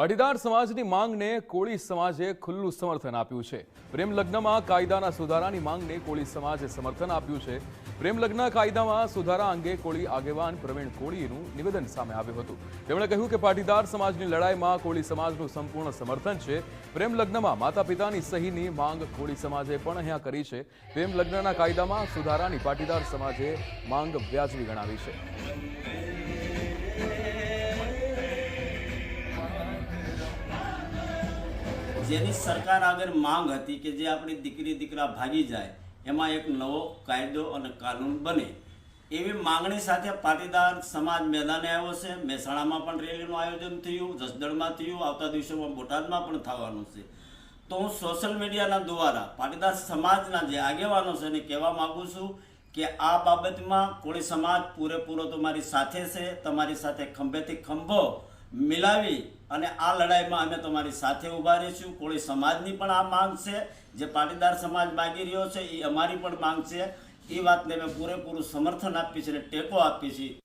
પાટીદાર સમાજની માંગને કોળી સમાજે ખુલ્લું સમર્થન આપ્યું છે. પ્રેમ લગ્નમાં કાયદાના સુધારાની માંગને કોળી સમાજે સમર્થન આપ્યું છે. પ્રેમ લગ્ન કાયદામાં સુધારા અંગે કોળી આગેવાન પ્રવીણ કોળીનું નિવેદન સામે આવ્યું હતું. તેમણે કહ્યું કે પાટીદાર સમાજની લડાઈમાં કોળી સમાજનું સંપૂર્ણ સમર્થન છે. પ્રેમ લગ્નમાં માતા પિતાની સહીની માંગ કોળી સમાજે પણ અહીંયા કરી છે. પ્રેમ લગ્નના કાયદામાં સુધારાની પાટીદાર સમાજે માંગ વ્યાજબી ગણાવી છે. જેની સરકાર આગળ માંગ હતી કે જે આપણી દીકરી દીકરા ભાગી જાય, એમાં એક નવો કાયદો અને કાનૂન બને. એવી માંગણી સાથે પાટીદાર સમાજ મેદાને આવ્યો છે. મહેસાણામાં પણ રેલીનું આયોજન થયું, જસદણમાં થયું, આવતા દિવસોમાં બોટાદમાં પણ થવાનું છે. તો હું સોશિયલ મીડિયાના દ્વારા પાટીદાર સમાજના જે આગેવાનો છે એને કહેવા માગું છું કે આ બાબતમાં કોળી સમાજ પૂરેપૂરો તમારી સાથે છે. તમારી સાથે ખંભેથી ખંભો મિલાવી અને આ લડાઈમાં અમે તમારી સાથે ઊભા રહીશું. કોળી સમાજની પણ આ માંગ છે. જે પાટીદાર સમાજ માગી રહ્યો છે, એ અમારી પણ માંગ છે. એ વાતને અમે પૂરેપૂરું સમર્થન આપીએ છીએ અને ટેકો આપીએ છીએ